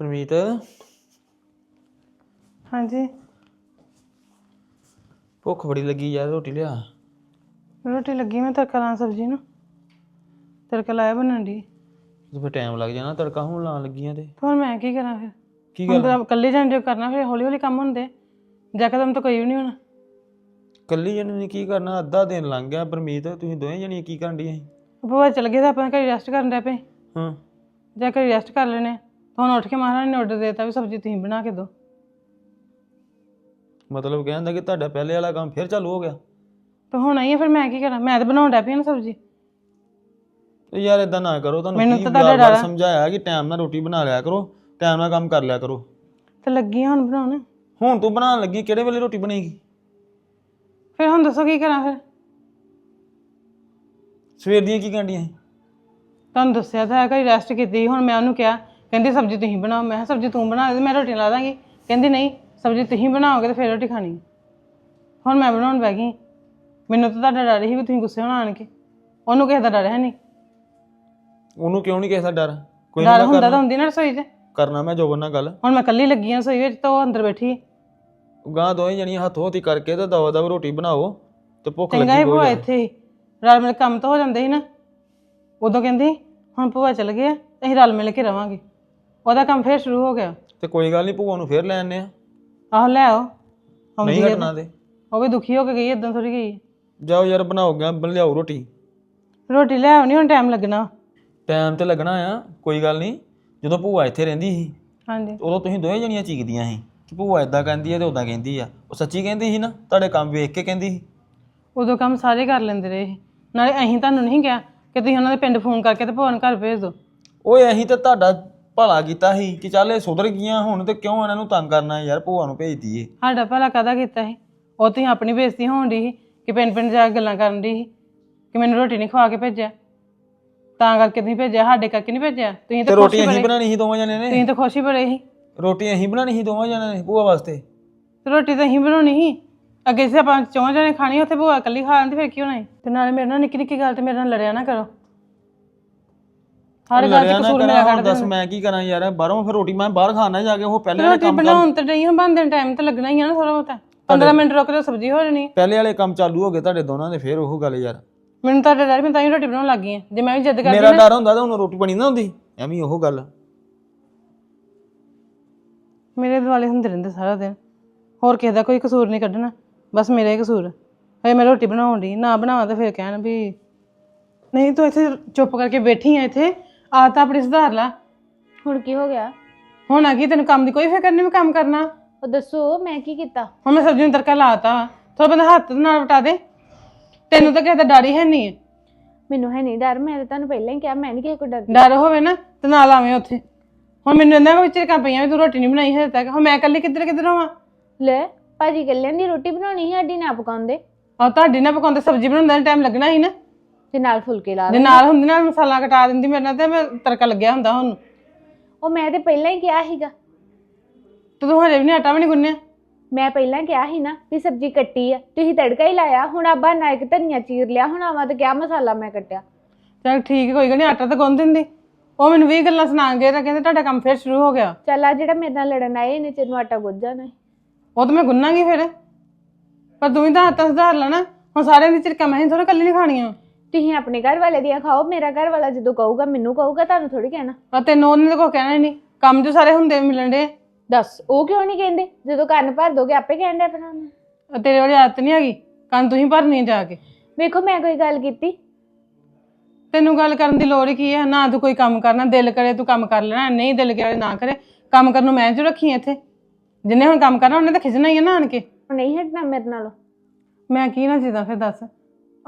ਪਰਮੀਤ? ਹਾਂਜੀ। ਭੁੱਖ ਬੜੀ ਲੱਗੀ ਯਾਰ ਰੋਟੀ ਲਿਆ। ਰੋਟੀ ਲੱਗੀ ਮੈਂ ਤੜਕਾ ਲਾਉਣ ਸਬਜ਼ੀ ਨੂੰ। ਤੜਕਾ ਲਾਇਆ ਬਣਨ ਦੀ ਤੇ ਫਿਰ ਟਾਈਮ ਲੱਗ ਜਾਣਾ ਤੜਕਾ ਹੁਣ ਲਾਉਣ ਲੱਗੀਆਂ ਤੇ। ਹੁਣ ਮੈਂ ਕੀ ਕਰਾਂ ਫਿਰ? ਕੀ ਹੁਣ ਤਾਂ ਇਕੱਲੇ ਜਾਣ ਜੋ ਕਰਨਾ ਫਿਰ ਹੌਲੀ ਹੌਲੀ ਕੰਮ ਹੁੰਦੇ। ਜਕਦਮ ਤਾਂ ਕੋਈ ਵੀ ਨਹੀਂ ਹੋਣਾ। ਕੱਲੀ ਜਣੀ ਨੇ ਕੀ ਕਰਨਾ? ਅੱਧਾ ਦਿਨ ਲੰਘ ਗਿਆ ਪਰਮੀਤ ਤੁਸੀਂ ਦੋਵੇਂ ਜਣੀਆਂ ਕੀ ਕਰਨ ਡੀਆਂ ਸੀ? ਭੂਆ ਚਲ ਗਏ ਤਾਂ ਆਪਾਂ ਘਰੇ ਰੈਸਟ ਕਰਨ ਦੇ ਪਏ। ਹਾਂ। ਜਾਂ ਘਰੇ ਰੈਸਟ ਕਰ ਲੈਣੇ। ਹੁਣ ਉੱਠ ਕੇ ਮਹਾਰਾਣੀ ਨੇ ਆਰਡਰ ਦੇਤਾ ਵੀ ਸਬਜ਼ੀ ਤੁਸੀਂ ਬਣਾ ਕੇ ਦਿਓ। ਮਤਲਬ ਕਹਿੰਦਾ ਕਿ ਤੁਹਾਡਾ ਪਹਿਲੇ ਵਾਲਾ ਕੰਮ ਫਿਰ ਚਾਲੂ ਹੋ ਗਿਆ। ਤਾਂ ਹੁਣ ਆਈ ਫਿਰ ਮੈਂ ਕੀ ਕਰਾਂ? ਮੈਂ ਤਾਂ ਬਣਾਉਣ ਡੈ ਪਈ ਹਾਂ ਨਾ ਸਬਜ਼ੀ। ਤੇ ਯਾਰ ਇਦਾਂ ਨਾ ਕਰੋ ਤੁਹਾਨੂੰ ਮੈਨੂੰ ਕੀ ਤਾਂ ਤੁਹਾਡਾ ਡਰ ਆ। ਸਮਝਾਇਆ ਕਿ ਟਾਈਮ ਨਾਲ ਰੋਟੀ ਬਣਾ ਲਿਆ ਕਰੋ ਟਾਈਮ ਨਾਲ ਕੰਮ ਕਰ ਲਿਆ ਕਰੋ। ਤੇ ਲੱਗੀ ਹੁਣ ਬਣਾਉਣ? ਹੁਣ ਤੂੰ ਬਣਾਉਣ ਲੱਗੀ ਕਿਹੜੇ ਵੇਲੇ ਰੋਟੀ ਬਣੇਗੀ? ਫਿਰ ਹੁਣ ਦੱਸੋ ਕੀ ਕਰਾਂ ਫਿਰ? ਸਵੇਰ ਦੀਆਂ ਕੀ ਕਾਂਡੀਆਂ ਸੀ? ਤੁਹਾਨੂੰ ਦੱਸਿਆ ਤਾਂ ਹੈ ਘਰੇ ਰੈਸਟ ਕੀਤੀ ਹੁਣ ਮੈਂ ਉਹਨੂੰ ਕਿਹਾ ਕਹਿੰਦੀ ਸਬਜ਼ੀ ਤੁਸੀਂ ਬਣਾਓ। ਮੈਂ ਕਿਹਾ ਸਬਜ਼ੀ ਤੂੰ ਬਣਾ ਦੇ ਮੈਂ ਰੋਟੀ ਲਾ ਦਾਂਗੀ। ਕਹਿੰਦੀ ਨਹੀਂ ਸਬਜ਼ੀ ਤੁਸੀਂ ਬਣਾਓਗੇ ਤੇ ਫਿਰ ਰੋਟੀ ਖਾਣੀ। ਹੁਣ ਮੈਂ ਬਣਾਉਣ ਬੈ ਗਈ। ਮੈਨੂੰ ਤਾਂ ਤੁਹਾਡਾ ਡਰ ਸੀ ਵੀ ਤੁਸੀਂ ਗੁੱਸੇ ਹੋਣਾ ਆਣ ਕੇ। ਉਹਨੂੰ ਕਿਸੇ ਦਾ ਡਰ ਹੈ ਨਹੀਂ। ਉਹਨੂੰ ਕਿਉਂ ਨਹੀਂ ਕਿਸੇ ਦਾ ਡਰ? ਕੋਈ ਡਰ ਹੁੰਦਾ ਤਾਂ ਹੁੰਦੀ ਨਾ ਰਸੋਈ 'ਚ। ਕਰਨਾ ਮੈਂ ਜੋਬਨ ਨਾਲ ਗੱਲ। ਹੁਣ ਮੈਂ ਇਕੱਲੀ ਲੱਗੀ ਆ ਰਸੋਈ ਵਿੱਚ ਤਾਂ ਉਹ ਅੰਦਰ ਬੈਠੀ ਗਾਂ ਦੋਵੇਂ ਜਣੀਆਂ ਹੱਥੋਂ ਹੱਥੀ ਕਰਕੇ ਤੇ ਦਵਾ ਦਵ ਰੋਟੀ ਬਣਾਓ। ਤੇ ਭੁੱਖ ਚੰਗਾ ਲੱਗੀ ਹੀ ਭੂਆ। ਇੱਥੇ ਹੀ। ਰਲ ਮਿਲ ਕੰਮ ਤਾਂ ਹੋ ਜਾਂਦੇ ਸੀ ਨਾ। ਉਦੋਂ ਕਹਿੰਦੀ ਹੁਣ ਭੂਆ ਚਲ ਗਏ ਆ, ਅਸੀਂ ਰਲ ਮਿਲ ਕੇ ਰਵਾਂਗੇ। ਉਹਦਾ ਕੰਮ ਫੇਰ ਸ਼ੁਰੂ ਹੋ ਗਿਆ। ਤੇ ਕੋਈ ਗੱਲ ਨਹੀਂ ਭੂਆ ਨੂੰ ਫੇਰ ਲੈ ਆਨੇ ਆ। ਆਹੋ ਲੈ ਆਓ। ਆਉਂਦੀ ਨਹੀਂ ਹੈ ਹਟਣਾ ਤੇ। ਉਹ ਵੀ ਦੁਖੀ ਹੋ ਕੇ ਗਈ ਇਦਾਂ ਥੋੜੀ ਗਈ। ਜਾਓ ਯਾਰ ਬਣਾਓ ਗਿਆ ਬਣ ਲਿਆਓ ਰੋਟੀ। ਰੋਟੀ ਲੈ ਆਉਣੀ ਹੁਣ ਟਾਈਮ ਲੱਗਣਾ। ਟਾਈਮ ਤੇ ਲੱਗਣਾ ਆ ਕੋਈ ਗੱਲ ਨਹੀਂ ਜਦੋਂ ਭੂਆ ਇੱਥੇ ਰਹਿੰਦੀ ਸੀ ਹਾਂਜੀ। ਉਦੋਂ ਤੁਸੀਂ ਦੋਵੇਂ ਜਣੀਆਂ ਚੀਕਦੀਆਂ ਸੀ। ਕਿ ਭੂਆ ਇਦਾਂ ਕਹਿੰਦੀ ਆ ਤੇ ਉਦਾਂ ਕਹਿੰਦੀ ਆ। ਉਹ ਸੱਚੀ ਕਹਿੰਦੀ ਸੀ ਨਾ ਤੁਹਾਡੇ ਕੰਮ ਵੇਖ ਕੇ ਕਹਿੰਦੀ ਸੀ। ਉਦੋਂ ਕੰਮ ਸਾਰੇ ਕਰ ਲੈਂਦੇ ਰਹੇ ਸੀ। ਨਾਲੇ ਅਸੀਂ ਤੁਹਾਨੂੰ ਨਹੀਂ ਕਿਹਾ ਕਿ ਤੁਸੀਂ ਉਹਨਾਂ ਦੇ ਪਿੰਡ ਫੋਨ ਕਰਕੇ ਤੇ ਭਵਨ ਘਰ ਭੇਜ ਦਿਓ। ਓਏ ਅਸੀਂ ਤਾਂ ਤੁਹਾਡਾ ਭਲਾ ਕੀਤਾ ਸੀ ਕਿ ਚੱਲ ਇਹ ਸੁਧਰ ਗਈਆਂ ਹੁਣ ਤੇ ਕਿਉਂ ਇਹਨਾਂ ਨੂੰ ਤੰਗ ਕਰਨਾ ਯਾਰ ਭੂਆ ਨੂੰ ਭੇਜ ਦਈਏ। ਸਾਡਾ ਭਲਾ ਕਦਾ ਕੀਤਾ ਸੀ? ਉਹ ਤੁਸੀਂ ਆਪਣੀ ਬੇਇੱਜ਼ਤੀ ਹੋਣ ਦੀ ਸੀ ਕਿ ਪਿੰਡ ਪਿੰਡ ਜਾ ਕੇ ਗੱਲਾਂ ਕਰਨ ਦੀ ਸੀ ਕਿ ਮੈਨੂੰ ਰੋਟੀ ਨਹੀਂ ਖਵਾ ਕੇ ਭੇਜਿਆ। ਤਾਂ ਕਰਕੇ ਤੁਸੀਂ ਭੇਜਿਆ ਸਾਡੇ ਕਰਕੇ ਨਹੀਂ ਭੇਜਿਆ? ਤੁਸੀਂ ਤੇ ਤਾਂ ਖੁਸ਼ ਰੋਟੀ ਹੀ ਅਸੀਂ ਬੜੇ ਬਣਾਣੀ ਸੀ ਦੋਵਾਂ ਜਣਿਆਂ ਨੇ। ਤੁਸੀਂ ਤਾਂ ਖੁਸ਼ ਹੀ ਬੜੇ ਸੀ। ਰੋਟੀ ਅਸੀਂ ਬਣਾਣੀ ਸੀ ਦੋਵਾਂ ਜਣਿਆਂ ਨੇ ਭੂਆ ਵਾਸਤੇ। ਤੇ ਰੋਟੀ ਤਾਂ ਅਸੀਂ ਬਣਾਉਣੀ ਸੀ। ਅੱਗੇ ਜੇ ਆਪਾਂ ਚੌਂ ਜਣੇ ਖਾਣੀ ਉੱਥੇ ਭੂਆ ਇਕੱਲੀ ਖਾ ਲੈਂਦੀ ਫਿਰ ਕੀ ਹੋਣਾ ਸੀ? ਤੇ ਨਾਲੇ ਮੇਰੇ ਨਾਲ ਨਿੱਕੀ ਨਿੱਕੀ ਗੱਲ ਤੇ ਮੇਰੇ ਨਾਲ ਲੜਿਆ ਨਾ ਕਰੋ। ਹਰ ਗੱਲ ਚ ਕਸੂਰ ਮੇਰਾ ਹੁਣ ਕੱਢਦੇ ਦੱਸ ਮੈਂ ਕੀ ਕਰਾਂ ਯਾਰ ਬਾਹਰੋਂ ਫਿਰ ਰੋਟੀ ਮੈਂ ਬਾਹਰ ਖਾਣਾ ਜਾ ਕੇ ਉਹ ਪਹਿਲੇ ਵਾਲੇ ਰੋਟੀ ਕੰਮ ਬਣਾਉਣ ਤੇ ਨਹੀਂ ਬੰਦੇ ਟਾਈਮ ਤੇ ਲੱਗਣਾ ਹੀ ਆ ਨਾ ਥੋੜਾ ਬਹੁਤਾ। 15 ਮਿੰਟ ਰੁਕ ਕੇ ਸਬਜ਼ੀ ਹੋ ਜਾਣੀ। ਪਹਿਲੇ ਵਾਲੇ ਕੰਮ ਚਾਲੂ ਹੋ ਗਏ ਤੁਹਾਡੇ ਦੋਨਾਂ ਦੇ ਫਿਰ ਉਹ ਗੱਲ ਯਾਰ। ਮੈਨੂੰ ਤਾਂ ਡਰ ਮੈਂ ਤਾਂ ਹੀ ਰੋਟੀ ਬਣਾਉਣ ਲੱਗ ਗਈ ਆ। ਜੇ ਮੈਂ ਵੀ ਜਿੱਦ ਕਰਦੀ ਮੇਰਾ ਡਰ ਹੁੰਦਾ ਤਾਂ ਉਹਨੂੰ ਰੋਟੀ ਬਣੀ ਨਾ ਹੁੰਦੀ ਐਵੇਂ ਉਹ ਗੱਲ। ਮੇਰੇ ਦੁਆਲੇ ਹੁੰਦੇ ਰਹਿੰਦੇ ਸਾਰਾ ਦਿਨ। ਹੋਰ ਕਿਸੇ ਦਾ ਕੋਈ ਕਸੂਰ ਨਹੀਂ ਕੱਢਣਾ ਬਸ ਮੇਰਾ ਹੀ ਕਸੂਰ। ਹਏ ਮੈਂ ਰੋਟੀ ਬਣਾਉਣ ਦੀ ਨਾ ਬਣਾਵਾਂ ਤਾਂ ਫਿਰ ਕਹਿਣ ਵੀ ਨਹੀਂ ਤੂੰ ਇੱਥੇ ਚੁੱਪ ਕਰਕੇ ਬੈਠੀ ਆ ਇੱਥੇ ਆ ਤਾਂ ਆਪਣੀ ਸੁਧਾਰ ਲਾ। ਹੁਣ ਕੀ ਹੋ ਗਿਆ? ਹੁਣ ਆ ਗਈ ਤੈਨੂੰ ਕੰਮ ਦੀ ਕੋਈ ਫਿਕਰ ਨਹੀਂ ਮੈਂ ਕੰਮ ਕਰਨਾ? ਉਹ ਦੱਸੋ ਮੈਂ ਕੀ ਕੀਤਾ? ਹੁਣ ਮੈਂ ਸਬਜ਼ੀ ਨੂੰ ਤੜਕਾ ਲਾਤਾ ਥੋੜਾ ਬੰਦਾ ਹੱਥ ਨਾਲ ਵਟਾ ਦੇ। ਤੈਨੂੰ ਤਾਂ ਕਿਸੇ ਦਾ ਡਰ ਹੀ ਹੈ ਨਹੀਂ। ਮੈਨੂੰ ਹੈ ਨਹੀਂ ਡਰ ਮੈਂ ਤਾਂ ਤੁਹਾਨੂੰ ਪਹਿਲਾਂ ਹੀ ਕਿਹਾ ਮੈਂ ਨਹੀਂ ਕਿਸੇ ਕੋ ਡਰਦੀ। ਡਰ ਹੋਵੇ ਨਾ ਤੇ ਨਾਲ ਆਵੇਂ ਉੱਥੇ। ਹੁਣ ਮੈਨੂੰ ਇਹਨਾਂ ਵਿੱਚ ਕਾਂ ਪਈਆਂ ਵੀ ਤੂੰ ਰੋਟੀ ਨਹੀਂ ਬਣਾਈ ਹਜੇ ਤੱਕ। ਹੁਣ ਮੈਂ ਇਕੱਲੀ ਕਿੱਧਰ ਕਿੱਧਰ ਹੋਵਾਂ ਲੈ ਭਾਜੀ ਕੱਲਿਆਂ ਦੀ ਰੋਟੀ ਬਣਾਉਣੀ ਸੀ ਸਾਡੀ ਨਾ ਪਕਾਉਂਦੇ। ਆ ਤੁਹਾਡੀ ਨਾ ਪਕਾਉਂਦੇ ਸਬਜ਼ੀ ਬਣਾਉਂਦੇ ਨੂੰ ਟਾਈਮ ਲੱਗਣਾ ਸੀ ਨਾ। ਤੇ ਨਾਲ ਫੁਲਕੇ ਲਾ ਦੇ ਨਾਲ ਹੁੰਦੀ ਨਾ ਮਸਾਲਾ ਕਟਾ ਦਿੰਦੀ ਮੇਰੇ ਨਾਲ ਤੇ ਮੈਂ ਤੜਕਾ ਲੱਗਿਆ ਹੁੰਦਾ ਹੁਣ। ਉਹ ਮੈਂ ਤੇ ਪਹਿਲਾਂ ਹੀ ਕਿਹਾ ਸੀਗਾ। ਤੇ ਤੂੰ ਹਜੇ ਵੀ ਨਹੀਂ ਆਟਾ ਵੀ ਨਹੀਂ ਗੁੰਨਿਆ? ਮੈਂ ਪਹਿਲਾਂ ਕਿਹਾ ਸੀ ਨਾ ਵੀ ਸਬਜ਼ੀ ਕੱਟੀ ਆ ਤੁਸੀਂ ਤੜਕਾ ਹੀ ਲਾਇਆ ਹੁਣ ਆਬਾ ਨਾਇਕ ਧਨੀਆ ਚੀਰ ਲਿਆ ਹੁਣ ਆਵਾ ਤੇ ਕਿਆ ਮਸਾਲਾ ਮੈਂ ਕੱਟਿਆ। ਚਲ ਠੀਕ ਹੈ, ਕੋਈ ਗੱਲ ਨਹੀਂ ਆਟਾ ਤਾਂ ਗੁੰਨ ਦਿੰਦੀ। ਉਹ ਮੈਨੂੰ ਵੀ ਗੱਲਾਂ ਸੁਣਾ ਗਏ ਤਾਂ ਕਹਿੰਦੇ ਤੁਹਾਡਾ ਕੰਮ ਫੇਰ ਸ਼ੁਰੂ ਹੋ ਗਿਆ। ਚੱਲ ਆ ਜਿਹੜਾ ਮੇਰੇ ਨਾਲ ਲੜਨ ਆਏ ਇਹਨੇ ਚਿਰ ਨੂੰ ਆਟਾ ਗੁੱਝ ਜਾਣਾ ਸੀ। ਉਹ ਤਾਂ ਮੈਂ ਗੁੰਨਾਂਗੀ ਫਿਰ। ਪਰ ਤੂੰ ਵੀ ਤਾਂ ਹੱਥਾਂ ਸੁਧਾਰ ਲੈਣਾ। ਹੁਣ ਸਾਰਿਆਂ ਦੀ ਝਿੜਕਾਂ ਮੈਂ ਹੀ ਥੋੜਾ ਕੱਲੀ ਨਹੀਂ ਖਾਣੀਆਂ। ਤੁਸੀਂ ਆਪਣੇ ਘਰ ਵਾਲੇ ਦੀਆਂ ਖਾਓ ਮੇਰਾ ਘਰ ਵਾਲਾ ਜਦੋਂ ਕਹੂਗਾ ਮੈਨੂੰ ਕਹੂਗਾ ਤੁਹਾਨੂੰ ਥੋੜੀ ਕਹਿਣਾ। ਆ ਤੈਨੂੰ ਉਹਨੇ ਕੋਈ ਕਹਿਣਾ ਹੀ ਨਹੀਂ। ਕੰਮ ਜੋ ਸਾਰੇ ਹੁੰਦੇ ਮਿਲਣ ਦੇ ਦੱਸ ਉਹ ਕਿਉਂ ਨਹੀਂ ਕਹਿੰਦੇ? ਜਦੋਂ ਕੰਨ ਭਰ ਦੋਗੇ ਆਪੇ ਕਹਿੰਦੇ ਆਪਣਾ ਤੇਰੇ ਵਾਲੀ ਆਦਤ ਨਹੀਂ ਹੈਗੀ ਕੰਨ ਤੂੰ ਹੀ ਭਰਨੀ ਹੈ ਜਾ ਕੇ। ਵੇਖੋ ਮੈਂ ਕੋਈ ਗੱਲ ਕੀਤੀ। ਤੈਨੂੰ ਗੱਲ ਕਰਨ ਦੀ ਲੋੜ ਹੀ ਕੀ ਹੈ? ਨਾ ਤੂੰ ਕੋਈ ਕੰਮ ਕਰਨਾ ਦਿਲ ਕਰੇ ਤੂੰ ਕੰਮ ਕਰ ਲੈਣਾ। ਨਹੀਂ ਦਿਲ ਕਰੇ ਨਾ ਕਰੇ। ਕੰਮ ਕਰਨ ਨੂੰ ਮੈਂ ਜੋ ਰੱਖੀ ਹਾਂ ਇੱਥੇ? ਜਿੰਨੇ ਹੁਣ ਕੰਮ ਕਰਨਾ ਉਹਨੇ ਤਾਂ ਖਿਜਣਾ ਹੀ ਹੈ ਨਾ ਆਣ ਕੇ। ਨਹੀਂ ਹਟਣਾ ਮੇਰੇ ਨਾਲੋਂ। ਮੈਂ ਕੀ ਨਾ ਜਿੱਦਾਂ ਫਿਰ ਦੱਸ।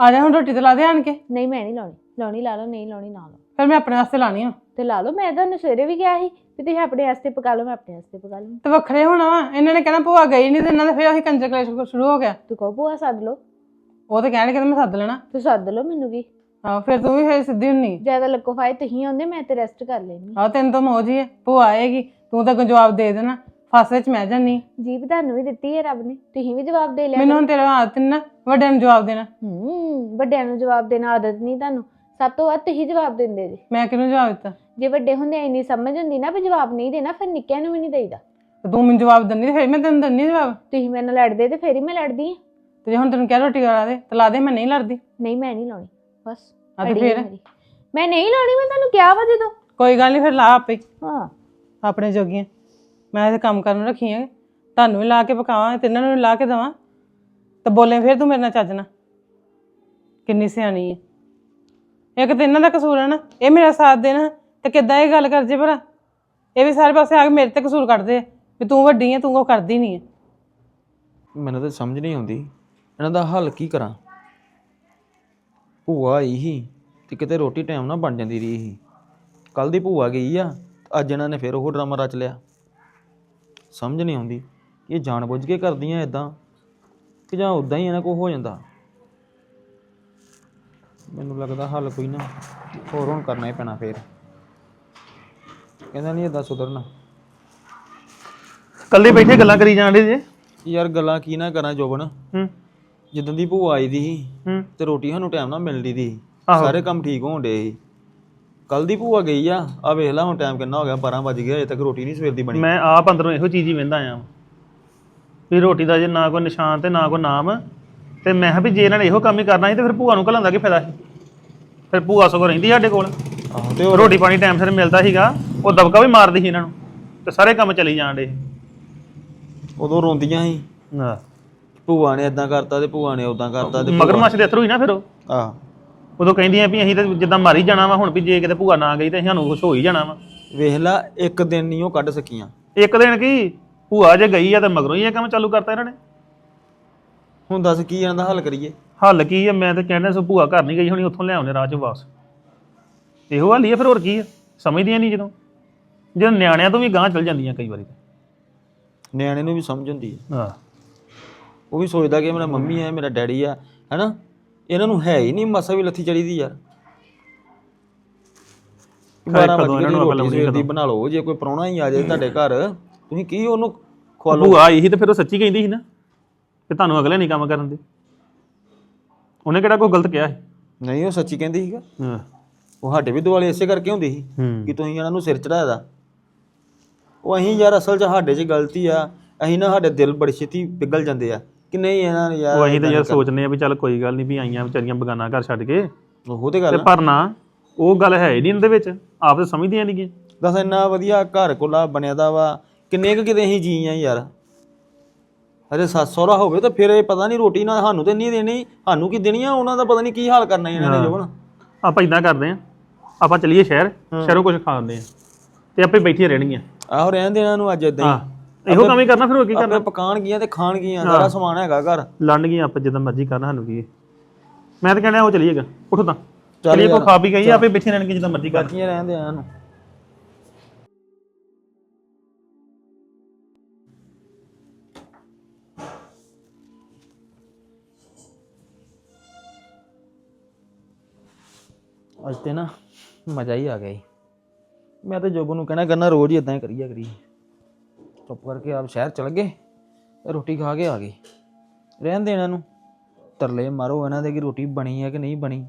ਆ ਜਾ ਹੁਣ ਰੋਟੀ ਤੇ ਲਾ ਦੇ ਆਣ ਕੇ। ਨਹੀਂ ਮੈਂ ਨਹੀਂ ਲਾਉਣੀ। ਲਾਉਣੀ ਲਾ ਲਓ ਨਹੀਂ ਲਾਉਣੀ ਨਾ ਲਓ। ਫਿਰ ਮੈਂ ਆਪਣੇ ਵਾਸਤੇ ਲਾਣੀ ਆ। ਤੇ ਲਾ ਲਓ ਮੈਂ ਤੁਹਾਨੂੰ ਸਵੇਰੇ ਵੀ ਕਿਹਾ ਸੀ ਵੀ ਤੁਸੀਂ ਆਪਣੇ ਵਾਸਤੇ ਪਕਾ ਲਓ ਮੈਂ ਆਪਣੇ ਵਾਸਤੇ ਪਕਾ ਲਵਾਂ ਤੇ ਵੱਖਰੇ ਹੋਣਾ ਵਾ। ਇਹਨਾਂ ਨੇ ਕਹਿਣਾ ਭੂਆ ਗਈ ਨਹੀਂ ਤੇ ਇਹਨਾਂ ਦਾ ਫਿਰ ਉਹੀ ਕੰਜਰ ਕਲੇਸ਼ ਸ਼ੁਰੂ ਹੋ ਗਿਆ। ਤੂੰ ਕਹੋ ਭੂਆ ਸੱਦ ਲਓ। ਉਹ ਤਾਂ ਕਹਿਣਗੇ ਕਿ ਮੈਂ ਸੱਦ ਲੈਣਾ। ਤੂੰ ਸੱਦ ਲਓ ਮੈਨੂੰ ਕੀ ਹਾਂ ਫਿਰ ਤੂੰ ਵੀ ਫਿਰ ਸਿੱਧੀ ਹੁੰਨੀ। ਜ਼ਿਆਦਾ ਲੱਕੋ ਫਾਇ ਤੁਸੀਂ ਆਉਂਦੇ ਮੈਂ ਤੇ ਰੈਸਟ ਕਰ ਲੈਣੀ ਆ ਤੈਨੂੰ ਤਾਂ ਮੌਜ ਹੀ ਹੈ ਭੂਆ ਆਏਗੀ ਤੂੰ ਤਾਂ ਜਵਾਬ ਦੇ ਦੇਣਾ। ਫਾਸੇ ਵਿੱਚ ਮੈਂ ਜਾਨੀ ਜੀਬ ਤੁਹਾਨੂੰ ਵੀ ਦਿੱਤੀ ਹੈ ਰੱਬ ਨੇ। ਤੁਸੀਂ ਵੀ ਜਵਾਬ ਦੇ ਲਿਆ ਮੈਨੂੰ ਹੁਣ ਤੇਰਾ ਆਦਤ ਨਾ। ਵੱਡਿਆਂ ਨੂੰ ਜਵਾਬ ਦੇਣਾ। ਹੂੰ ਵੱਡਿਆਂ ਨੂੰ ਜਵਾਬ ਦੇਣਾ ਆਦਤ ਨਹੀਂ ਤੁਹਾਨੂੰ। ਸਭ ਤੋਂ ਵੱਧ ਤੁਸੀਂ ਜਵਾਬ ਦਿੰਦੇ ਜੀ। ਮੈਂ ਕਿਹਨੂੰ ਜਵਾਬ ਦਿੱਤਾ? ਜੇ ਵੱਡੇ ਹੁੰਦੇ ਇੰਨੀ ਸਮਝ ਹੁੰਦੀ ਨਾ ਵੀ ਜਵਾਬ ਨਹੀਂ ਦੇਣਾ ਫਿਰ ਨਿੱਕਿਆਂ ਨੂੰ ਵੀ ਨਹੀਂ ਦੇਈਦਾ। ਤੇ ਤੂੰ ਮੈਨੂੰ ਜਵਾਬ ਦਿੰਦੀ ਤੇ ਫਿਰ ਮੈਂ ਤੈਨੂੰ ਦਿੰਦੀ ਜਵਾਬ? ਤੁਸੀਂ ਮੇਰੇ ਨਾਲ ਲੜਦੇ ਤੇ ਫੇਰ ਹੀ ਮੈਂ ਲੜਦੀ ਹਾਂ ਤੇ ਜੇ ਹੁਣ ਤੈਨੂੰ ਕਿਹਾ ਰੋਟੀ ਖਾ ਦੇ ਤੇ ਲਾ ਦੇ ਮੈਂ ਨਹੀਂ ਲੜਦੀ। ਨਹੀਂ ਮੈਂ ਨਹੀਂ ਲਾਉਣੀ। ਬਸ ਆ ਤੇ ਅੜੀ ਫਿਰ? ਹੈ ਮੇਰੀ। ਮੈਂ ਨਹੀਂ ਲਾਉਣੀ ਮੈਂ ਤੁਹਾਨੂੰ ਕਿਹਾ ਵਾ ਜਦੋਂ। ਕੋਈ ਗੱਲ ਨਹੀਂ ਫਿਰ ਲਾ ਆਪੇ। ਹੀ, ਆਪਣੇ ਜੋਗੀਆਂ। ਮੈਂ ਇਹ ਕੰਮ ਕਰਨ ਨੂੰ ਰੱਖੀ ਆ। ਤੁਹਾਨੂੰ ਵੀ ਲਾ ਕੇ ਪਕਾਵਾਂ ਤੇ ਇਹਨਾਂ ਨੂੰ ਵੀ ਲਾ ਕੇ ਦੇਵਾਂ। ਤੇ ਬੋਲੇ ਫਿਰ ਤੂੰ ਮੇਰੇ ਨਾਲ ਚੱਜ ਨਾ ਕਿੰਨੀ ਸਿਆਣੀ ਹੈ ਇੱਕ ਤੇ ਇਹਨਾਂ ਦਾ ਕਸੂਰ ਹੈ ਨਾ, ਇਹ ਮੇਰਾ ਸਾਥ ਦੇਣਾ, ਤੇ ਕਿੱਦਾਂ ਇਹ ਗੱਲ ਕਰ ਜੇ ਭਰਾ ਇਹ ਵੀ ਸਾਰੇ ਪਾਸੇ ਆ ਕੇ ਮੇਰੇ ਤੇ ਕਸੂਰ ਕੱਢਦੇ ਆ, ਵੀ ਤੂੰ ਵੱਡੀ ਹੈ ਤੂੰ ਉਹ ਕਰਦੀ ਨਹੀਂ ਹੈ ਮੈਨੂੰ ਤਾਂ ਸਮਝ ਨਹੀਂ ਆਉਂਦੀ, ਇਹਨਾਂ ਦਾ ਹੱਲ ਕੀ ਕਰਾਂ? ਭੂਆ ਆਈ ਸੀ, ਤੇ ਕਿਤੇ ਰੋਟੀ ਟਾਈਮ ਨਾਲ ਬਣ ਜਾਂਦੀ ਰਹੀ ਸੀ। ਕੱਲ ਦੀ ਭੂਆ ਗਈ ਆ ਅੱਜ ਇਹਨਾਂ ਨੇ ਫਿਰ ਉਹ ਡਰਾਮਾ ਰਚ ਲਿਆ। ਸਮਝ ਨਹੀਂ ਆਉਂਦੀ ਕਿ ਇਹ ਜਾਣਬੁੱਝ ਕੇ ਕਰਦੀਆਂ ਇਦਾਂ ਕਿ ਜਾਂ ਉਦਾਂ ਹੀ ਇਹਨਾਂ ਕੋ ਹੋ ਜਾਂਦਾ। ਮੈਨੂੰ ਲੱਗਦਾ ਹੱਲ ਕੋਈ ਨਾ ਹੋਰ ਹੁਣ ਕਰਨਾ ਹੀ ਪੈਣਾ ਫੇਰ। ਕਹਿੰਦਾ ਨਹੀਂ ਇਦਾਂ ਸੁਧਰਨਾ। ਕੱਲੇ ਬੈਠੇ ਗੱਲਾਂ ਕਰੀ ਜਾਂਦੇ ਜੇ? ਯਾਰ ਗੱਲਾਂ ਕੀ ਨਾ ਕਰਾਂ ਜੋਬਨ। ਹੂੰ। ਜਿੱਦਾਂ ਦੀ ਭੂਆ ਆਈ ਦੀ ਸੀ ਹੂੰ। ਤੇ ਰੋਟੀ ਸਾਨੂੰ ਟਾਈਮ ਨਾਲ ਮਿਲਦੀ ਦੀ ਆਹੋ। ਸਾਰੇ ਕੰਮ ਠੀਕ ਹੋਣ ਡੇ ਸੀ। ਕੱਲ ਦੀ ਭੂਆ ਗਈ ਆ ਆ ਵੇਖ ਲੈ ਹੁਣ ਟਾਈਮ ਕਿੰਨਾ ਹੋ ਗਿਆ 12 ਵਜ ਗਏ ਅਜੇ ਤੱਕ ਰੋਟੀ ਨਹੀਂ ਸਵੇਰ ਦੀ ਬਣੀ। ਮੈਂ ਆਪ ਅੰਦਰੋਂ ਇਹੋ ਚੀਜ਼ ਹੀ ਵੇਂਦਾ ਆਇਆ ਵਾਂ। ਰੋਟੀ ਦਾ ਜੇ ਨਾ ਕੋਈ ਨਿਸ਼ਾਨ ਤੇ ਨਾ ਕੋਈ ਨਾਮ ਤੇ ਮੈਂ ਕਿਹਾ ਵੀ ਜੇ ਇਹਨਾਂ ਨੇ ਇਹੋ ਕੰਮ ਹੀ ਕਰਨਾ ਸੀ ਤੇ ਫਿਰ ਭੂਆ ਨੂੰ ਘਲਾਉਣ ਦਾ ਕੀ ਫਾਇਦਾ ਸੀ? ਫਿਰ ਭੂਆ ਸਗੋਂ ਰਹਿੰਦੀ ਸਾਡੇ ਕੋਲ। ਆਹੋ ਤੇ ਉਹ ਰੋਟੀ ਪਾਣੀ ਟਾਈਮ ਸਿਰ ਮਿਲਦਾ ਸੀਗਾ ਉਹ ਦਬਕਾ ਵੀ ਮਾਰਦੀ ਸੀ ਇਹਨਾਂ ਨੂੰ ਤੇ ਸਾਰੇ ਕੰਮ ਚੱਲੀ ਜਾਣ ਡੇ ਉਦੋਂ ਰੋਂਦੀਆਂ ਸੀ। ਭੂਆ ਨੇ ਇਦਾਂ ਕਰਤਾ ਤੇ ਭੂਆ ਨੇ ਉਦਾਂ ਕਰਤਾ ਤੇ ਮਗਰਮੱਛ ਦੇ ਅਥਰੂ ਹੀ ਨਾ ਫਿਰ ਉਹ। ਆਹ। ਉਦੋਂ ਕਹਿੰਦੀਆਂ ਵੀ ਅਸੀਂ ਤਾਂ ਜਿੱਦਾਂ ਮਾਰੀ ਜਾਣਾ ਵਾ ਹੁਣ ਵੀ ਜੇ ਕਿਤੇ ਭੂਆ ਨਾ ਗਈ ਤੇ ਸਾਨੂੰ ਕੁਛ ਹੋ ਹੀ ਜਾਣਾ ਵਾ। ਵੇਖ ਲੈ ਇੱਕ ਦਿਨ ਨਹੀਂ ਉਹ ਕੱਢ ਸਕੀਆਂ। ਇੱਕ ਦਿਨ ਕੀ? ਭੂਆ ਜੇ ਗਈ ਆ ਤੇ ਮਗਰੋਂ ਹੀ ਇਹ ਕੰਮ ਚਾਲੂ ਕਰਤਾ ਇਹਨਾਂ ਨੇ। ਹੁਣ ਦੱਸ ਕੀ ਇਹਨਾਂ ਦਾ ਹੱਲ ਕਰੀਏ? ਹੱਲ ਕੀ ਹੈ ਮੈਂ ਤਾਂ ਕਹਿੰਦਾ ਸੋ ਭੂਆ ਘਰ ਨਹੀਂ ਗਈ ਹੋਣੀ ਉੱਥੋਂ ਲੈ ਆਉਂਦੇ ਰਾਹ ਚੋਂ ਵਾਪਸ। ਇਹੋ ਹੱਲ ਹੀ ਹੈ ਫਿਰ ਹੋਰ ਕੀ ਹੈ ਸਮਝਦੀਆਂ ਨਹੀਂ ਜਦੋਂ। ਜਦੋਂ ਨਿਆਣਿਆਂ ਤੋਂ ਵੀ ਗਾਂਹ ਚਲ ਜਾਂਦੀਆਂ ਕਈ ਵਾਰੀ ਨਿਆਣੇ ਨੂੰ ਵੀ ਸਮਝ ਹੁੰਦੀ ਹੈ ਹਾਂ। ਉਹ ਵੀ ਸੋਚਦਾ ਕਿ ਮੇਰਾ ਮੰਮੀ ਹੈ ਮੇਰਾ ਡੈਡੀ ਆ ਹੈਨਾ? ਇਹਨਾਂ ਨੂੰ ਹੈ ਹੀ ਨਹੀਂ ਮਸਾ ਵੀ ਲੱਥੀ ਚੜੀ ਦੀ ਯਾਰ। ਖੈਰ 12 ਕਦੋਂ ਵਜੇ ਇਹਨਾਂ ਦੀ ਨੂੰ ਅਕਲ ਰੋਟੀ ਆਉਂਦੀ ਸਵੇਰ ਦੀ ਕਦੋਂ? ਬਣਾ ਲਓ ਜੇ ਕੋਈ ਪ੍ਰਾਹੁਣਾ ਹੀ ਆ ਜਾਏ ਤੁਹਾਡੇ ਘਰ ਤੁਸੀਂ ਕੀ ਉਹਨੂੰ ਖਵਾ ਲਓ? ਭੂਆ ਸੀ ਤੇ ਫਿਰ ਉਹ ਸੱਚੀ ਕਹਿੰਦੀ ਸੀ ਨਾ ਕਿ ਤੁਹਾਨੂੰ ਅਗਲੇ ਨਹੀਂ ਕੰਮ ਕਰਨ ਦੇ। ਉਹਨੇ ਕਿਹੜਾ ਕੋਈ ਗਲਤ ਕਿਹਾ ਸੀ? ਨਹੀਂ ਉਹ ਸੱਚੀ ਕਹਿੰਦੀ ਸੀਗਾ। ਹਾਂ। ਉਹ ਸਾਡੇ ਵੀ ਦੁਆਲੇ ਇਸੇ ਕਰਕੇ ਹੁੰਦੀ ਸੀ ਹੂੰ। ਕਿ ਤੁਸੀਂ ਇਹਨਾਂ ਨੂੰ ਸਿਰ ਚੜਾਇਆ। ਦਾ ਉਹ ਅਸੀਂ ਯਾਰ ਅਸਲ 'ਚ ਸਾਡੇ 'ਚ ਗਲਤੀ ਆ। ਅਸੀਂ ਨਾ ਸਾਡੇ ਦਿਲ ਬੜੀ ਛੇਤੀ ਪਿਘਲ ਜਾਂਦੇ ਆ। ਕਿ ਨਹੀਂ ਇਹਨਾਂ ਨੇ ਯਾਰ ਉਹ ਅਸੀਂ ਤਾਂ ਯਾਰ ਸੋਚਨੇ ਆ ਵੀ ਚੱਲ ਕੋਈ ਗੱਲ ਨਹੀਂ ਵੀ ਆਈਆਂ ਵਿਚਾਰੀਆਂ ਬਗਾਨਾ ਘਰ ਛੱਡ ਕੇ। ਉਹ ਤੇ ਤੇ ਗੱਲ ਆ। ਪਰ ਨਾ ਉਹ ਗੱਲ ਹੈ ਹੀ ਨਹੀਂ ਇਹਦੇ ਵਿੱਚ। ਆਪ ਤਾਂ ਸਮਝਦੀਆਂ ਨਹੀਂ ਕਿ ਦੱਸ ਇੰਨਾ ਵਧੀਆ ਘਰ ਕੋਲਾ ਬਣਿਆ ਦਾ ਵਾ। ਕਿੰਨੇ ਕੁ ਕਿਤੇ ਅਸੀਂ ਜੀ ਆ ਯਾਰ? ਅਰੇ ਸੱਸ ਸਹੁਰਾ ਹੋਵੇ ਤਾਂ ਫਿਰ ਇਹ ਪਤਾ ਨਹੀਂ ਰੋਟੀ ਨਾ ਸਾਨੂੰ ਤੇ ਨਹੀਂ ਦੇਣੀ ਸਾਨੂੰ ਕੀ ਦੇਣੀ ਆ? ਉਹਨਾਂ ਦਾ ਪਤਾ ਨਹੀਂ ਕੀ ਹਾਲ ਕਰਨਾ ਇਹਨਾਂ ਨੇ ਜੋਬਨ। ਆਪਾਂ ਇਦਾਂ ਕਰਦੇ ਆ ਆਪਾਂ ਚੱਲੀਏ ਸ਼ਹਿਰ ਸ਼ਹਿਰੋਂ ਕੁਝ ਖਾਂਦੇ ਆ ਤੇ ਆਪੇ ਬੈਠੀਆਂ ਰਹਿਣਗੀਆਂ। ਆਹੋ ਰਹਿਣ ਦੇ ਇਹਨਾਂ ਨੂੰ ਅੱਜ ਇਦਾਂ ਹਾਂ। ਇਹੋ ਕੰਮ ਹੀ ਕਰਨਾ ਫਿਰ ਹੋਰ ਕੀ ਕਰਨਾ? ਆਪੇ ਪਕਾਣ ਗੀਆਂ ਤੇ ਖਾਣ ਗੀਆਂ ਸਾਰਾ ਸਮਾਨ ਹੈਗਾ ਘਰ। ਲੜਨਗੀਆਂ ਆਪਾਂ ਜਿੱਦਾਂ ਮਰਜ਼ੀ ਕਰਨਾ ਸਾਨੂੰ ਕੀ। ਮੈਂ ਤਾਂ ਕਹਿੰਦਾ ਉਹ ਚਲੀਏਗਾ ਉੱਠੋ ਤਾਂ। ਚੱਲ ਚਲੀਏ ਕੋ ਖਾ ਪੀ ਗਈ ਆਪੇ ਬੈਠੇ ਰਹਿਣਗੇ ਜਿੱਦਾਂ ਮਰਜ਼ੀ ਕਰ। ਬਾਕੀਆਂ ਰਹਿਣ ਦੇ ਇਹਨਾਂ ਨੂੰ। ਅੱਜ ਤੇ ਨਾ ਮਜ਼ਾ ਹੀ ਆ ਗਿਆ ਜੀ ਮੈਂ ਤਾਂ ਜੋਬਨ ਨੂੰ ਕਹਿਣਾ ਕਰਨਾ ਰੋਜ਼ ਹੀ ਇਦਾਂ ਹੀ ਕਰੀਆ ਕਰੀ ਚੁੱਪ ਕਰਕੇ ਆਪ ਸ਼ਹਿਰ ਚਲ ਗਏ, ਰੋਟੀ ਖਾ ਕੇ ਆ ਗਏ। ਰਹਿਣ ਦੇ ਇਹਨਾਂ। ਨੂੰ ਤਰਲੇ ਮਾਰੋ ਇਹਨਾਂ ਦੇ ਕਿ ਰੋਟੀ ਬਣੀ ਹੈ ਕਿ ਨਹੀਂ ਬਣੀ।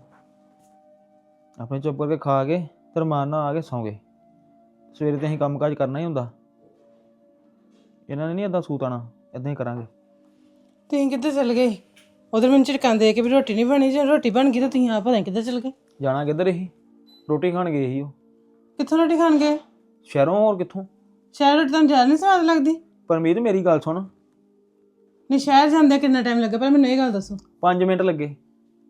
ਆਪਣੇ ਚੁੱਪ ਕਰਕੇ ਖਾ ਕੇ ਤੇ ਰਮਾਨ ਨਾਲ ਆ ਕੇ ਸੌਂ ਗਏ। ਸਵੇਰੇ ਤੇ ਅਸੀਂ ਕੰਮਕਾਜ ਕਰਨਾ ਹੀ ਹੁੰਦਾ। ਇਹਨਾਂ ਨੇ ਨਹੀਂ ਏਦਾਂ ਸੂਤ ਆਣਾ ਏਦਾਂ ਹੀ ਕਰਾਂਗੇ। ਤੁਸੀਂ ਕਿੱਧਰ ਚਲ ਗਏ? ਉਧਰ ਮੈਨੂੰ ਝਿੜਕਾਂ ਦੇ ਕੇ ਵੀ ਰੋਟੀ ਨਹੀਂ ਬਣੀ, ਜੇ ਰੋਟੀ ਬਣ ਗਈ ਤਾਂ ਤੁਸੀਂ ਆਪ ਪਤਾ ਨੀ ਕਿੱਧਰ ਚਲ ਗਏ। ਜਾਣਾ ਕਿੱਧਰ ਇਹੀ ਰੋਟੀ ਖਾਣ ਗਏ ਸੀ ਉਹ। ਕਿੱਥੋਂ ਰੋਟੀ ਖਾਣ ਗਏ? ਸ਼ਹਿਰੋਂ ਹੋਰ ਕਿੱਥੋਂ? ਸ਼ਹਿਰ ਰੋਟੀ ਤੁਹਾਨੂੰ ਜ਼ਿਆਦਾ ਨਹੀਂ ਸਵਾਦ ਲੱਗਦੀ। ਪਰਮੀਤ ਮੇਰੀ ਗੱਲ ਸੁਣ। ਨਹੀਂ ਸ਼ਹਿਰ ਜਾਂਦੇ ਕਿੰਨਾ ਟਾਈਮ ਲੱਗਾ? ਪਰ ਮੈਨੂੰ ਇਹ ਗੱਲ ਦੱਸੋ। 5 ਮਿੰਟ ਲੱਗੇ।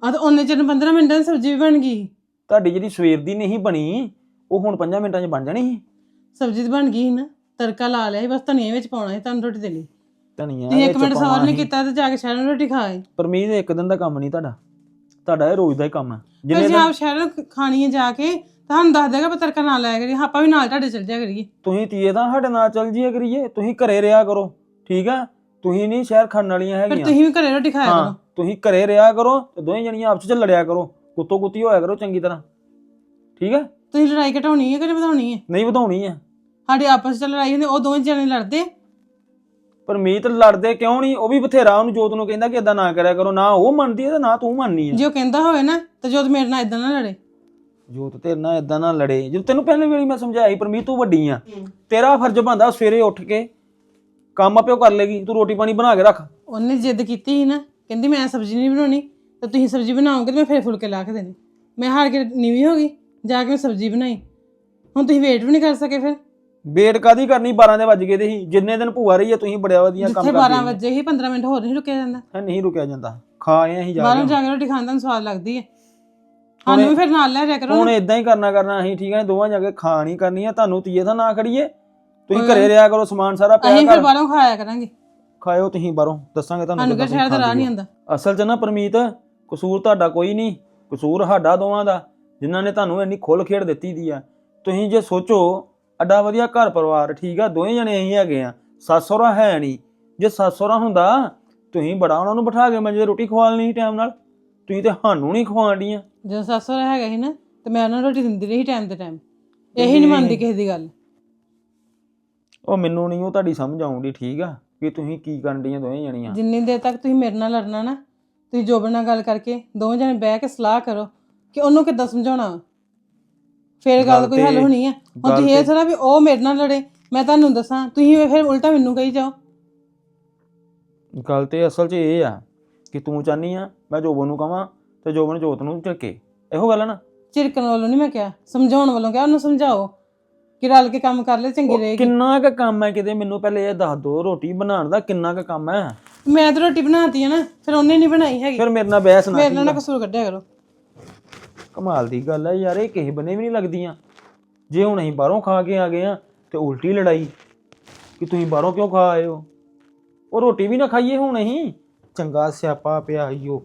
ਆ ਤਾਂ ਉਹਨੇ ਚਿਰ ਨੂੰ 15 ਮਿੰਟਾਂ ਦੀ ਸਬਜ਼ੀ ਵੀ ਬਣ ਗਈ। ਤੁਹਾਡੀ ਜਿਹੜੀ ਸਵੇਰ ਦੀ ਨਹੀਂ ਬਣੀ ਉਹ ਹੁਣ 5 ਮਿੰਟਾਂ 'ਚ ਬਣ ਜਾਣੀ ਸੀ? ਸਬਜ਼ੀ ਤਾਂ ਬਣ ਗਈ ਸੀ ਨਾ। ਤੜਕਾ ਲਾ ਲਿਆ ਸੀ ਬਸ ਧਨੀਆ ਵਿੱਚ ਪਾਉਣਾ ਸੀ ਤੁਹਾਨੂੰ ਰੋਟੀ ਦੇ ਲਈ। ਧਨੀਆ ਤੁਸੀਂ ਇੱਕ ਮਿੰਟ ਸਵਾਲ ਨਹੀਂ ਸੀ। ਕੀਤਾ ਤੇ ਜਾ ਕੇ ਸ਼ਹਿਰੋਂ ਰੋਟੀ ਖਾਏ ਪਰਮੀਤ ਇੱਕ ਦਿਨ ਦਾ ਕੰਮ ਨਹੀਂ ਤੁਹਾਡਾ। ਤੁਹਾਡਾ ਇਹ ਰੋਜ਼ ਦਾ ਹੀ ਕੰਮ ਹੈ। ਜਿੰਨੇ ਜੇ ਦਿਨ ਆਪ ਸ਼ਹਿਰੋਂ ਖਾਣੀ ਹੈ ਜਾ ਕੇ ਤੁਹਾਨੂੰ ਦੱਸ ਦੇਗਾ ਪਰ ਤੜਕਾ ਨਾ ਲਾਇਆ ਕਰੀ ਆਪਾਂ ਵੀ ਨਾਲ ਤੁਹਾਡੇ ਚੱਲ ਜਾ ਕਰੀਏ। ਤੁਸੀਂ ਤੀਏ ਦਾ ਸਾਡੇ ਨਾਲ ਚੱਲ ਜੀਏ ਕਰੀਏ। ਤੁਸੀਂ ਘਰੇ ਰਿਹਾ ਕਰੋ ਠੀਕ ਆ ਤੁਸੀਂ ਨਹੀਂ ਸ਼ਹਿਰ ਖਾਣ ਵਾਲੀਆਂ ਫਿਰ ਹੈਗੀਆਂ। ਤੁਸੀਂ ਵੀ ਘਰੇ ਰੋਟੀ ਖਾਇਆ ਹਾਂ ਕਰੋ। ਤੁਸੀਂ ਘਰੇ ਰਿਹਾ ਕਰੋ ਤੇ ਦੋਵੇਂ ਜਣੀਆਂ ਆਪਸ ਵਿੱਚ ਲੜਿਆ ਕਰੋ। ਕੁੱਤੋ ਕੁੱਤੀ ਹੋਇਆ ਕਰੋ ਚੰਗੀ ਤਰ੍ਹਾਂ। ਠੀਕ ਹੈ? ਤੁਸੀਂ ਲੜਾਈ ਘਟਾਉਣੀ ਹੈ ਕਿ ਵਧਾਉਣੀ ਹੈ? ਨਹੀਂ ਵਧਾਉਣੀ ਹੈ। ਸਾਡੇ ਆਪਸ ਵਿੱਚ ਲੜਾਈ ਹੁੰਦੀ ਉਹ ਦੋਵੇਂ ਜਣੇ ਲੜਦੇ। ਪਰ ਮੀਤ ਲੜਦੇ ਕਿਉਂ ਨਹੀਂ? ਉਹ ਵੀ ਬਥੇਰਾ ਉਹਨੂੰ ਜੋਤ ਨੂੰ ਕਹਿੰਦਾ ਕਿ ਇਦਾਂ ਨਾ ਕਰਿਆ ਕਰੋ। ਨਾ ਉਹ ਮੰਨਦੀ ਹੈ ਤੇ ਨਾ ਤੂੰ ਮੰਨਨੀ ਹੈ ਜੇ ਉਹ ਕਹਿੰਦਾ ਹੋਵੇ ਨਾ ਤਾਂ ਜਦ ਮੇਰੇ ਨਾਲ ਇਦਾਂ ਨਾ ਲੜੇ। ਜੋਤ ਤੇਰੇ ਨਾਲ ਇਦਾਂ ਨਾ ਲੜੇ। ਜਦੋਂ ਤੈਨੂੰ ਪਹਿਲੇ ਵੇਲੇ ਮੈਂ ਸਮਝਾਈ ਪਰਮੀਤ ਤੂੰ ਵੱਡੀ ਆ। ਤੇਰਾ ਫਰਜ਼ ਬਣਦਾ ਸਵੇਰੇ ਉੱਠ ਕੇ ਕੰਮ ਆਪਿਓ ਕਰ ਲੇਗੀ। ਤੂੰ ਰੋਟੀ ਪਾਣੀ ਬਣਾ ਕੇ ਰੱਖ। ਉਹਨੇ ਜਿੱਦ ਕੀਤੀ ਸੀ ਨਾ ਕਹਿੰਦੀ ਮੈਂ ਸਬਜ਼ੀ ਨਹੀਂ ਬਣਾਉਣੀ ਤਾਂ ਤੁਸੀਂ ਸਬਜ਼ੀ ਬਣਾਓਗੇ ਤੇ ਮੈਂ ਫੇਰ ਫੁਲਕੇ ਲਾ ਕੇ ਦੇਣੇ। ਮੈਂ ਹਾਰ ਕੇ ਨੀਵੀਂ ਹੋ ਗਈ ਜਾ ਕੇ ਮੈਂ ਸਬਜ਼ੀ ਬਣਾਈ। ਹੁਣ ਤੁਸੀਂ ਵੇਟ ਵੀ ਨਹੀਂ ਕਰ ਸਕੇ ਫਿਰ। ਵੇਟ ਕਾਦੀ ਕਰਨੀ 12 ਦੇ ਵੱਜ ਗਏ ਦੇ ਸੀ ਜਿੰਨੇ ਦਿਨ ਭੂਆ ਰਹੀ ਆ ਤੁਸੀਂ ਬੜਿਆ ਵਧੀਆ ਕੰਮ ਜਿੱਥੇ ਕਰਦੇ 12 ਵਜੇ ਹੀ 15 ਮਿੰਟ ਹੋਰ ਨਹੀਂ ਰੁਕਿਆ ਜਾਂਦਾ। ਹੈ ਨਹੀਂ ਰੁਕਿਆ ਜਾਂਦਾ। ਖਾ ਆਏ ਅਸੀਂ ਜਾ ਬਾਹਰੋਂ ਜਾ ਕੇ ਰੋਟੀ ਖਾਣ ਦਾ ਸਵਾਦ ਲੱਗਦੀ ਹੈ ਸਾਨੂੰ ਵੀ ਫਿਰ ਨਾਲ ਲੈ ਜਾ ਕਰੋ। ਹੁਣ ਇਦਾਂ ਹੀ ਕਰਨਾ ਕਰਨਾ ਅਸੀਂ ਠੀਕ ਹੈ ਦੋਵਾਂ ਜਾ ਕੇ ਖਾ ਨਹੀਂ ਕਰਨੀ ਆ। ਤੁਹਾਨੂੰ ਤੀਏ ਤਾਂ ਨਾ ਖੜੀਏ। ਤੁਸੀਂ ਘਰੇ ਰਿਆ ਕਰੋ ਸਮਾਨ ਸਾਰਾ ਪਿਆ ਅਸੀਂ ਫਿਰ ਬਾਹਰੋਂ ਖਾਇਆ ਕਰਾਂਗੇ। ਖਾਇਓ ਤੁਸੀਂ ਬਾਹਰੋਂ ਦੱਸਾਂਗੇ ਤੁਹਾਨੂੰ ਸਾਨੂੰ ਕਿ ਕਿੱਦਾਂ ਸ਼ਹਿਰ ਦਾ ਤੁਸੀਂ ਰਾਹ ਨਹੀਂ ਖਾਂਦੇ ਆਉਂਦਾ। ਹੋ। ਅਸਲ 'ਚ ਨਾ ਪਰਮੀਤ ਕਸੂਰ ਤੁਹਾਡਾ ਕੋਈ ਨਹੀਂ। ਕਸੂਰ ਸਾਡਾ ਦੋਵਾਂ ਦਾ ਜਿਨ੍ਹਾਂ ਨੇ ਤੁਹਾਨੂੰ ਇੰਨੀ ਖੁੱਲ ਖੇਡ ਦਿੱਤੀ ਦੀ ਆ। ਤੁਸੀਂ ਜੇ ਸੋਚੋ ਅੱਡਾ ਵਧੀਆ ਘਰ ਪਰਿਵਾਰ ਠੀਕ ਆ ਦੋਵੇਂ ਜਣੇ ਅਸੀਂ ਹੈਗੇ ਆ। ਸੱਸ ਸਹੁਰਾ ਹੈ ਨਹੀਂ। ਜੇ ਸੱਸ ਸਹੁਰਾ ਹੁੰਦਾ ਤੁਸੀਂ ਬੜਾ ਉਹਨਾਂ ਨੂੰ ਬਿਠਾ ਕੇ ਮੰਜੇ ਰੋਟੀ ਖਵਾਲਣੀ ਸੀ ਟਾਈਮ ਨਾਲ ਤੁਸੀਂ ਤੇ ਸਾਨੂੰ ਨਹੀਂ ਖਵਾਉਂਦੀਆਂ ਜਦੋਂ ਸੱਸ ਸਹੁਰਾ ਹੈਗਾ ਸੀ ਨਾ ਤੇ ਮੈਂ ਉਹਨਾਂ ਨੂੰ ਰੋਟੀ ਦਿੰਦੀ ਰਹੀ ਟਾਈਮ ਤੇ ਟਾਈਮ। ਇਹੀ ਨਹੀਂ ਮੰਨਦੀ ਕਿਸੇ ਦੀ ਗੱਲ। ਉਹ ਮੈਨੂੰ ਨਹੀਂ ਉਹ ਤੁਹਾਡੀ ਸਮਝ ਆਉਂਦੀ ਠੀਕ ਆ ਕਿ ਤੁਸੀਂ ਕੀ ਕਰਨ ਡੀਆਂ ਦੋਵੇਂ ਜਣੀਆਂ। ਜਿੰਨੀ ਦੇਰ ਤੱਕ ਤੁਸੀਂ ਮੇਰੇ ਨਾਲ ਲੜਨਾ ਨਾ ਤੁਸੀਂ ਜੋਬਨ ਨਾਲ ਗੱਲ ਕਰਕੇ ਦੋਵੇਂ ਜਣੇ ਬਹਿ ਕੇ ਸਲਾਹ ਕਰੋ ਕਿ ਉਹਨੂੰ ਕਿੱਦਾਂ ਸਮਝਾਉਣਾ। ਫੇਰ ਗੱਲ ਕੋਈ ਹੱਲ ਹੋਣੀ ਹੈ ਹੁਣ ਤੁਸੀਂ ਇਹ ਥੋੜਾ ਵੀ ਉਹ ਮੇਰੇ ਨਾਲ ਲੜੇ ਮੈਂ ਤੁਹਾਨੂੰ ਦੱਸਾਂ ਤੁਸੀਂ ਫਿਰ ਉਲਟਾ ਮੈਨੂੰ ਕਹੀ ਜਾਓ। ਗੱਲ ਤੇ ਅਸਲ 'ਚ ਇਹ ਆ ਕਿ ਤੂੰ ਚਾਹਨੀ ਆ ਮੈਂ ਜੋਬਨ ਨੂੰ ਕਵਾਂ ਤੇ ਜੋਬਨ ਜੋਤ ਨੂੰ ਝੱਕੇ ਇਹੋ ਗੱਲ ਆ ਨਾ? ਝਿੜਕਣ ਵੱਲੋਂ ਨਹੀਂ ਮੈਂ ਕਿਹਾ ਸਮਝਾਉਣ ਵੱਲੋਂ ਕਿਹਾ ਉਹਨੂੰ ਸਮਝਾਓ ਕਿ ਰਲ ਕੇ ਕੰਮ ਕਰ ਲੈ ਚੰਗੀ ਰਹੇਗੀ। ਕਿੰਨਾ ਕੁ ਕੰਮ ਹੈ ਕਿਤੇ? ਮੈਨੂੰ ਪਹਿਲੇ ਇਹ ਦੱਸ ਦੋ ਰੋਟੀ ਬਣਾਉਣ ਦਾ ਕਿੰਨਾ ਕੁ ਕੰਮ ਹੈ ਮੈਂ ਤਾਂ ਰੋਟੀ ਬਣਾਤੀ ਹੈ ਨਾ ਫਿਰ ਉਹਨੇ ਨਹੀਂ ਬਣਾਈ ਹੈਗੀ। ਫਿਰ ਮੇਰੇ ਨਾਲ ਬਹਿਸ ਨਾ ਮੇਰੇ ਨਾਲ ਨਾ ਕਸੂਰ ਕੱਢਿਆ ਕਰੋ। ਕਮਾਲ ਦੀ ਗੱਲ ਹੈ ਯਾਰ, ਇਹ ਕਿਸੇ ਬੰਨੇ ਵੀ ਨਹੀਂ ਲੱਗਦੀਆਂ। ਜੇ ਹੁਣ ਅਸੀਂ ਬਾਹਰੋਂ ਖਾ ਕੇ ਆ ਗਏ ਆ ਤੇ ਉਲਟੀ ਲੜਾਈ, ਕਿ ਤੁਸੀਂ ਬਾਹਰੋਂ ਕਿਉਂ ਖਾ ਆਏ ਹੋ? ਉਹ ਰੋਟੀ ਵੀ ਨਾ ਖਾਈਏ ਹੁਣ ਅਸੀਂ। ਚੰਗਾ ਸਿਆਪਾ ਪਿਆ ਈਓ।